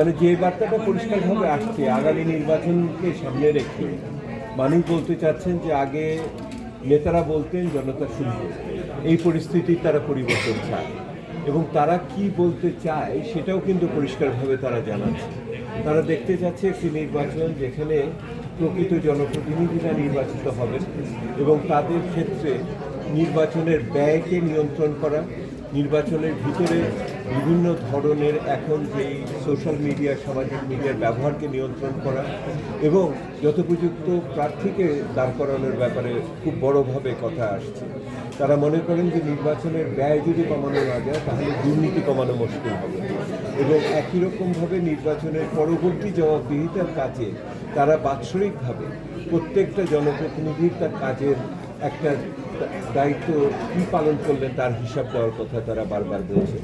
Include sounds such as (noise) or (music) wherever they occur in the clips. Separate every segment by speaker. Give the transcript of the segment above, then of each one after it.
Speaker 1: মানে যে বার্তাটা পরিষ্কারভাবে আসছে, আগামী নির্বাচনকে সামনে রেখে মানুষ বলতে চাচ্ছেন যে আগে নেতারা বলতেন জনতা শুনবে। এই পরিস্থিতির তারা পরিবর্তন চায়। এবং তারা কি বলতে চায় সেটাও কিন্তু পরিষ্কারভাবে তারা জানাচ্ছে। তারা দেখতে চাচ্ছে একটি নির্বাচন যেখানে প্রকৃত জনপ্রতিনিধিরা নির্বাচিত হবেন এবং তাদের ক্ষেত্রে নির্বাচনের ব্যয়কে নিয়ন্ত্রণ করা, নির্বাচনের ভিতরে বিভিন্ন ধরনের এখন যেই সোশ্যাল মিডিয়া সামাজিক মিডিয়ার ব্যবহারকে নিয়ন্ত্রণ করা এবং যথোপযুক্ত প্রার্থীকে দাঁড় করানোর ব্যাপারে খুব বড়ভাবে কথা আসছে। তারা মনে করেন যে নির্বাচনের ব্যয় যদি কমানো না যায়, তাহলে দুর্নীতি কমানো মুশকিল হবে। এবং একই রকমভাবে নির্বাচনের পরবর্তী জবাবদিহিতার কাজে তারা বাৎসরিকভাবে প্রত্যেকটা জনপ্রতিনিধির তার কাজের একটা দায়িত্ব কী পালন করলেন তার হিসাব দেওয়ার কথা তারা বারবার বলছে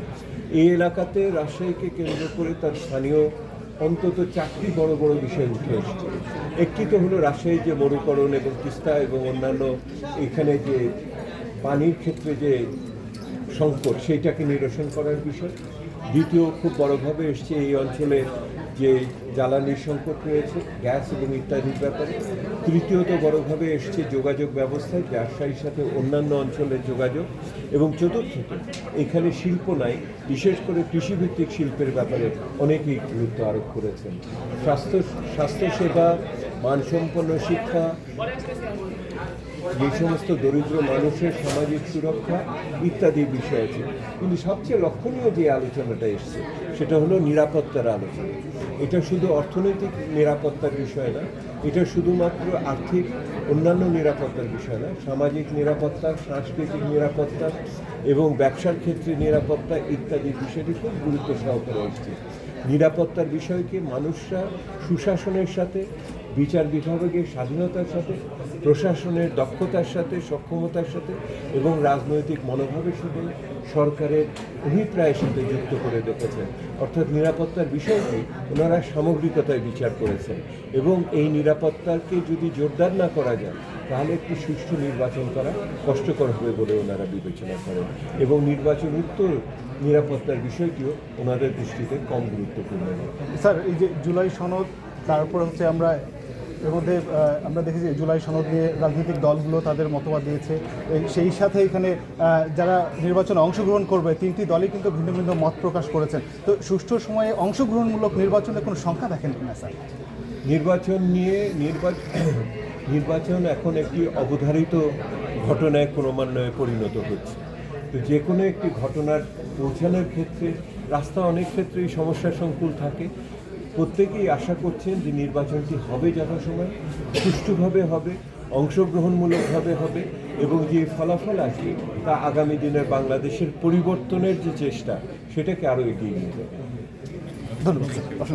Speaker 1: এই এলাকাতে রাজশাহীকে কেন্দ্র করে তার স্থানীয় অন্তত চারটি বড় বড় বিষয় উঠে এসছে। একটি তো হলো রাজশাহীর যে মরুকরণ এবং তিস্তা এবং অন্যান্য এখানে যে পানির ক্ষেত্রে যে সংকট, সেইটাকে নিরসন করার বিষয়। দ্বিতীয় খুব বড়ভাবে এসছে এই অঞ্চলে যে জ্বালানির সংকট রয়েছে, গ্যাস এবং ইত্যাদির ব্যাপারে। তৃতীয়ত বড়ভাবে এসছে যোগাযোগ ব্যবস্থায় রাজশাহীর সাথে অন্যান্য অঞ্চলের যোগাযোগ। এবং চতুর্থত, এখানে শিল্প নাই, বিশেষ করে কৃষিভিত্তিক শিল্পের ব্যাপারে অনেকেই গুরুত্ব আরোপ করেছেন। স্বাস্থ্য, স্বাস্থ্যসেবা, মানসম্পন্ন শিক্ষা, যে সমস্ত দরিদ্র মানুষের সামাজিক সুরক্ষা ইত্যাদি বিষয় আছে। কিন্তু সবচেয়ে লক্ষণীয় যে আলোচনাটা এসছে, সেটা হলো নিরাপত্তার আলোচনা। এটা শুধু অর্থনৈতিক নিরাপত্তার বিষয় না, এটা শুধুমাত্র আর্থিক, অন্যান্য নিরাপত্তার বিষয় না, সামাজিক নিরাপত্তা, সাংস্কৃতিক নিরাপত্তা এবং ব্যবসার ক্ষেত্রে নিরাপত্তা ইত্যাদি বিষয়টি খুব গুরুত্ব সহকারে এসছে। নিরাপত্তার বিষয়কে মানুষরা সুশাসনের সাথে, বিচার বিভাগের স্বাধীনতার সাথে প্রশাসনের দক্ষতার সাথে, সক্ষমতার সাথে এবং রাজনৈতিক মনোভাবের সাথে সরকারের অভিপ্রায়ের সাথে যুক্ত করে দেখেছেন। অর্থাৎ নিরাপত্তার বিষয়টি ওনারা সামগ্রিকতায় বিচার করেছেন এবং এই নিরাপত্তাকে যদি জোরদার না করা যায়, তাহলে একটি সুষ্ঠু নির্বাচন করা কষ্টকর হবে বলে ওনারা বিবেচনা করেন এবং নির্বাচন উত্তর নিরাপত্তার বিষয়টিও ওনাদের দৃষ্টিতে কম গুরুত্বপূর্ণ।
Speaker 2: স্যার, এই যে জুলাই সনদ, তারপর হচ্ছে আমরা এর মধ্যে আমরা দেখেছি জুলাই সনদ নিয়ে রাজনৈতিক দলগুলো তাদের মতবাদ দিয়েছে। সেই সাথে এখানে যারা নির্বাচনে অংশগ্রহণ করবে, তিনটি দলই কিন্তু ভিন্ন ভিন্ন মত প্রকাশ করেছেন। তো সুষ্ঠু সময়ে অংশগ্রহণমূলক নির্বাচনে কোনো সংখ্যা দেখেন কিনা, স্যার?
Speaker 1: নির্বাচন নিয়ে নির্বাচন (coughs) নির্বাচন এখন একটি অবধারিত ঘটনায় ক্রমান্বয়ে পরিণত হচ্ছে। তো যে কোনো একটি ঘটনার পৌঁছানোর ক্ষেত্রে, রাস্তা অনেক ক্ষেত্রেই সমস্যা সংকুল থাকে। প্রত্যেকেই আশা করছেন যে নির্বাচনটি হবে যথাসময়, সুষ্ঠুভাবে হবে, অংশগ্রহণমূলকভাবে হবে এবং যে ফলাফল আসবে তা আগামী দিনের বাংলাদেশের পরিবর্তনের যে চেষ্টা, সেটাকে আরও এগিয়ে নিয়ে যাবে।
Speaker 2: ধন্যবাদ।